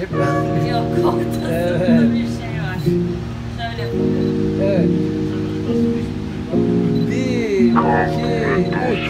Yok ortasında Evet. bir şey var. Şöyle yapıyorum. Evet. Bir, iki, üç.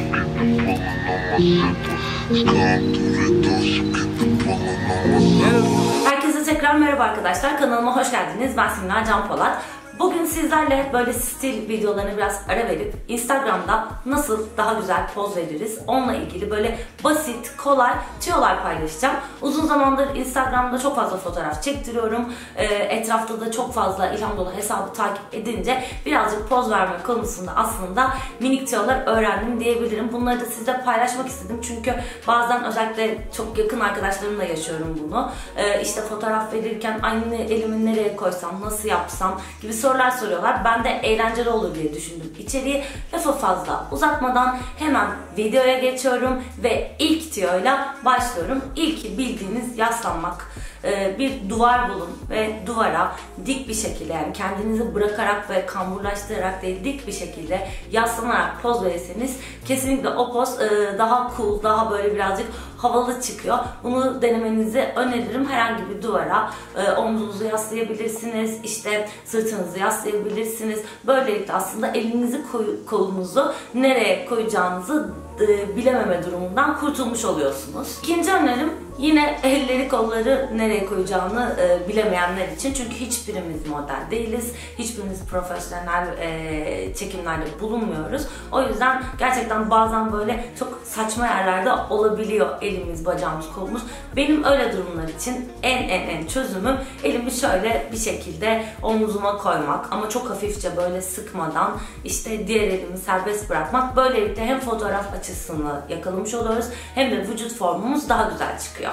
Herkese tekrar merhaba arkadaşlar. Kanalıma hoş geldiniz. Ben Simran Can Polat. Bugün sizlerle böyle stil videolarına biraz ara verip Instagram'da nasıl daha güzel poz veririz onunla ilgili böyle basit, kolay tüyolar paylaşacağım. Uzun zamandır Instagram'da çok fazla fotoğraf çektiriyorum. Ee, etrafta da çok fazla ilham dolu hesabı takip edince birazcık poz verme konusunda aslında minik tüyolar öğrendim diyebilirim. Bunları da sizle paylaşmak istedim çünkü bazen özellikle çok yakın arkadaşlarımla yaşıyorum bunu. Ee, işte fotoğraf verirken aynı elimi nereye koysam, nasıl yapsam gibi sorular soruyorlar. Ben de eğlenceli olur diye düşündüm. İçeriği lafı fazla uzatmadan hemen videoya geçiyorum ve ilk tüyoyla başlıyorum. İlk bildiğiniz yaslanmak. Ee, bir duvar bulun ve duvara dik bir şekilde yani kendinizi bırakarak ve kamburlaştırarak değil dik bir şekilde yaslanarak poz verirseniz kesinlikle o poz e, daha cool, daha böyle birazcık havalı çıkıyor. Bunu denemenizi öneririm. Herhangi bir duvara e, omzunuzu yaslayabilirsiniz, işte sırtınızı yaslayabilirsiniz. Böylelikle aslında elinizi koy- kolunuzu nereye koyacağınızı e, bilememe durumundan kurtulmuş oluyorsunuz. İkinci önerim yine elleri kolları nereye koyacağını e, bilemeyenler için. Çünkü hiçbirimiz model değiliz. Hiçbirimiz profesyonel e, çekimlerde bulunmuyoruz. O yüzden gerçekten bazen böyle çok saçma yerlerde olabiliyor elimiz, bacağımız, kolumuz. Benim öyle durumlar için en en en çözümüm elimi şöyle bir şekilde omuzuma koymak ama çok hafifçe böyle sıkmadan işte diğer elimi serbest bırakmak. Böylelikle hem fotoğraf açısını yakalamış oluyoruz hem de vücut formumuz daha güzel çıkıyor.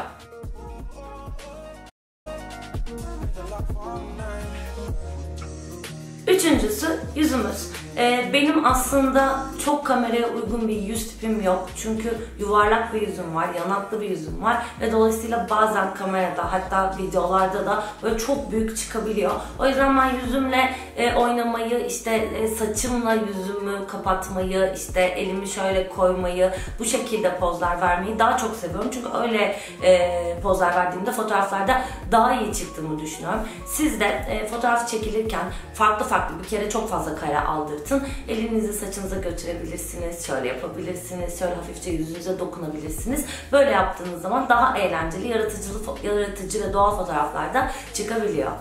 Üçüncüsü yüzümüz. Ee, benim aslında çok kameraya uygun bir yüz tipim yok. Çünkü yuvarlak bir yüzüm var, yanaklı bir yüzüm var ve dolayısıyla bazen kamerada hatta videolarda da böyle çok büyük çıkabiliyor. O yüzden ben yüzümle e, oynamayı, işte e, saçımla yüzümü kapatmayı, işte elimi şöyle koymayı, bu şekilde pozlar vermeyi daha çok seviyorum. Çünkü öyle e, pozlar verdiğimde fotoğraflarda daha iyi çıktığımı düşünüyorum. Siz de e, fotoğraf çekilirken farklı farklı bir kere çok fazla kare aldırtın. Elinizi saçınıza götürebilirsiniz, şöyle yapabilirsiniz, şöyle hafifçe yüzünüze dokunabilirsiniz. Böyle yaptığınız zaman daha eğlenceli, yaratıcılı, yaratıcı ve doğal fotoğraflarda çıkabiliyor.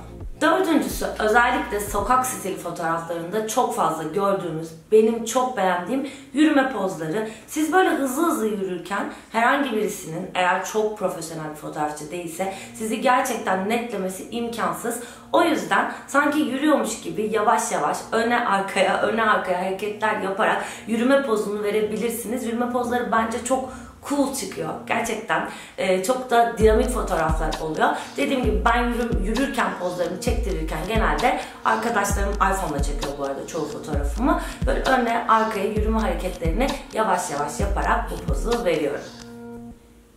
Dördüncüsü özellikle sokak stili fotoğraflarında çok fazla gördüğümüz, benim çok beğendiğim yürüme pozları. Siz böyle hızlı hızlı yürürken herhangi birisinin eğer çok profesyonel bir fotoğrafçı değilse sizi gerçekten netlemesi imkansız. O yüzden sanki yürüyormuş gibi yavaş yavaş öne arkaya öne arkaya hareketler yaparak yürüme pozunu verebilirsiniz. Yürüme pozları bence çok cool çıkıyor. Gerçekten e, çok da dinamik fotoğraflar oluyor. Dediğim gibi ben yürü, yürürken pozlarımı çektirirken genelde arkadaşlarım iPhone'la çekiyor bu arada çoğu fotoğrafımı. Böyle öne arkaya yürüme hareketlerini yavaş yavaş yaparak bu pozu veriyorum.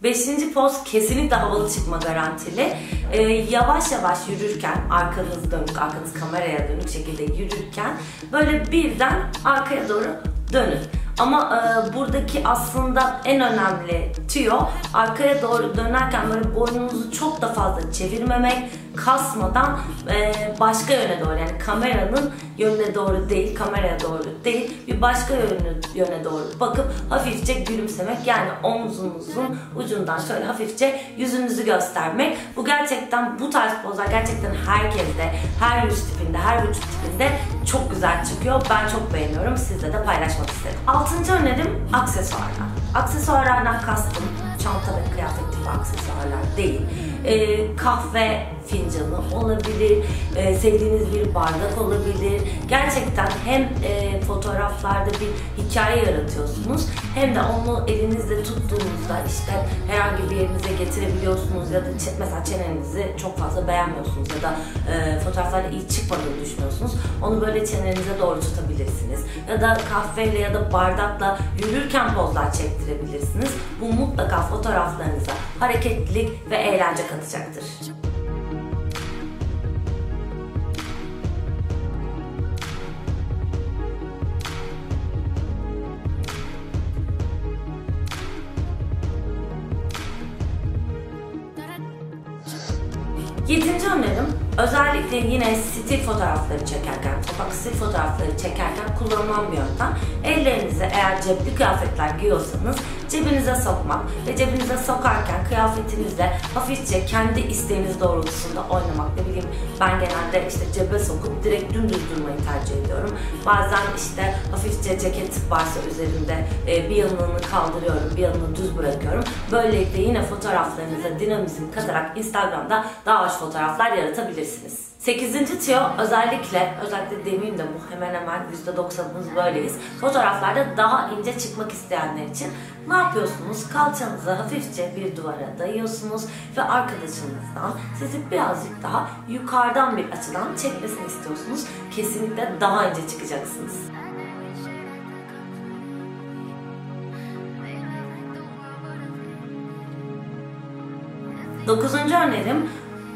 Beşinci poz kesinlikle havalı çıkma garantili. Ee, yavaş yavaş yürürken, arkanız dönük, arkanız kameraya dönük şekilde yürürken böyle birden arkaya doğru dönün. Ama e, buradaki aslında en önemli tüyo arkaya doğru dönerken böyle boynunuzu çok da fazla çevirmemek, kasmadan e, başka yöne doğru yani kameranın yönüne doğru değil, kameraya doğru değil bir başka yönü, yöne doğru bakıp hafifçe gülümsemek yani omzunuzun ucundan şöyle hafifçe yüzünüzü göstermek. Bu gerçekten bu tarz pozlar gerçekten herkeste, her yüz tipinde, her vücut tipinde çok güzel çıkıyor. Ben çok beğeniyorum. Sizle de paylaşmak istedim. Altıncı önerim aksesuarlar. Aksesuarlardan kastım çanta ve kıyafet gibi aksesuarlar değil. Ee, kahve fincanı olabilir, e, sevdiğiniz bir bardak olabilir. Gerçekten hem e, fotoğraflarda bir hikaye yaratıyorsunuz hem de onu elinizde tuttuğunuzda işte herhangi bir yerinize getirebiliyorsunuz ya da mesela çenenizi çok fazla beğenmiyorsunuz ya da e, fotoğraflarda iyi çıkmadığını düşünüyorsunuz. Onu böyle çenenize doğru tutabilirsiniz. Ya da kahveyle ya da bardakla yürürken pozlar çektirebilirsiniz. Bu mutlaka fotoğraflarınıza hareketlilik ve eğlence katacaktır. Yedinci önerim özellikle yine stil fotoğrafları çekerken, sokak stil fotoğrafları çekerken kullanılan bir yöntem. Ellerinizi eğer cepli kıyafetler giyiyorsanız cebinize sokmak ve cebinize sokarken kıyafetinizle hafifçe kendi isteğiniz doğrultusunda oynamak. Ne bileyim ben genelde işte cebe sokup direkt dümdüz durmayı tercih ediyorum. Bazen işte hafifçe ceket varsa üzerinde e, bir yanını kaldırıyorum, bir yanını düz bırakıyorum. Böylelikle yine fotoğraflarınıza dinamizm katarak Instagram'da daha hoş fotoğraflar yaratabilirsiniz. 8. tiyo özellikle, özellikle demeyeyim de bu hemen hemen %90'ımız böyleyiz. Fotoğraflarda daha ince çıkmak isteyenler için ne yapıyorsunuz? Kalçanızı hafifçe bir duvara dayıyorsunuz ve arkadaşınızdan sizi birazcık daha yukarıdan bir açıdan çekmesini istiyorsunuz. Kesinlikle daha ince çıkacaksınız. Dokuzuncu önerim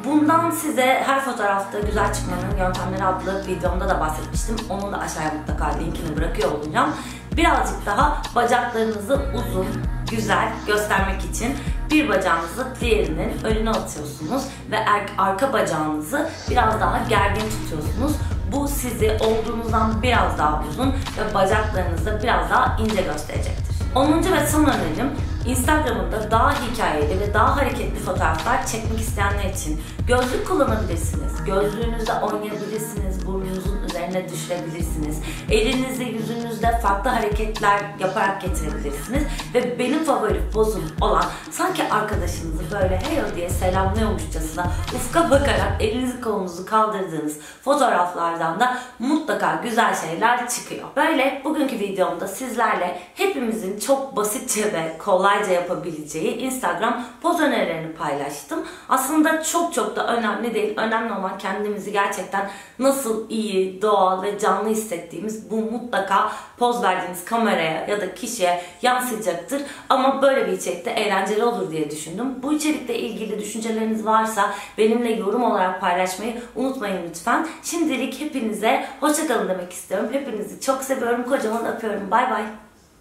Bundan size her fotoğrafta güzel çıkmanın yöntemleri adlı videomda da bahsetmiştim. Onu da aşağıya mutlaka linkini bırakıyor olacağım. Birazcık daha bacaklarınızı uzun, güzel göstermek için bir bacağınızı diğerinin önüne atıyorsunuz ve er, arka bacağınızı biraz daha gergin tutuyorsunuz. Bu sizi olduğunuzdan biraz daha uzun ve bacaklarınızı biraz daha ince gösterecektir. 10. ve son önerim Instagram'ında daha hikayeli ve daha hareketli fotoğraflar çekmek isteyenler için gözlük kullanabilirsiniz. Gözlüğünüzle oynayabilirsiniz, burnunuzun üzerine düşürebilirsiniz. Elinizle, yüzünüzde farklı hareketler yaparak getirebilirsiniz. Ve benim favori pozum olan sanki arkadaşınızı böyle heyo diye selamlıyormuşçasına ufka bakarak elinizi kolunuzu kaldırdığınız fotoğraflardan da mutlaka güzel şeyler çıkıyor. Böyle bugünkü videomda sizlerle hepimizin çok basitçe ve kolayca yapabileceği Instagram poz önerilerini paylaştım. Aslında çok çok da önemli değil. Önemli olan kendimizi gerçekten nasıl iyi, doğal ve canlı hissettiğimiz bu mutlaka poz verdiğiniz kameraya ya da kişiye yansıyacaktır. Ama böyle bir içerikte eğlenceli olur diye düşündüm. Bu içerikle ilgili düşünceleriniz varsa benimle yorum olarak paylaşmayı unutmayın lütfen. Şimdilik hepinize hoşçakalın demek istiyorum. Hepinizi çok seviyorum. Kocaman öpüyorum. Bay bay.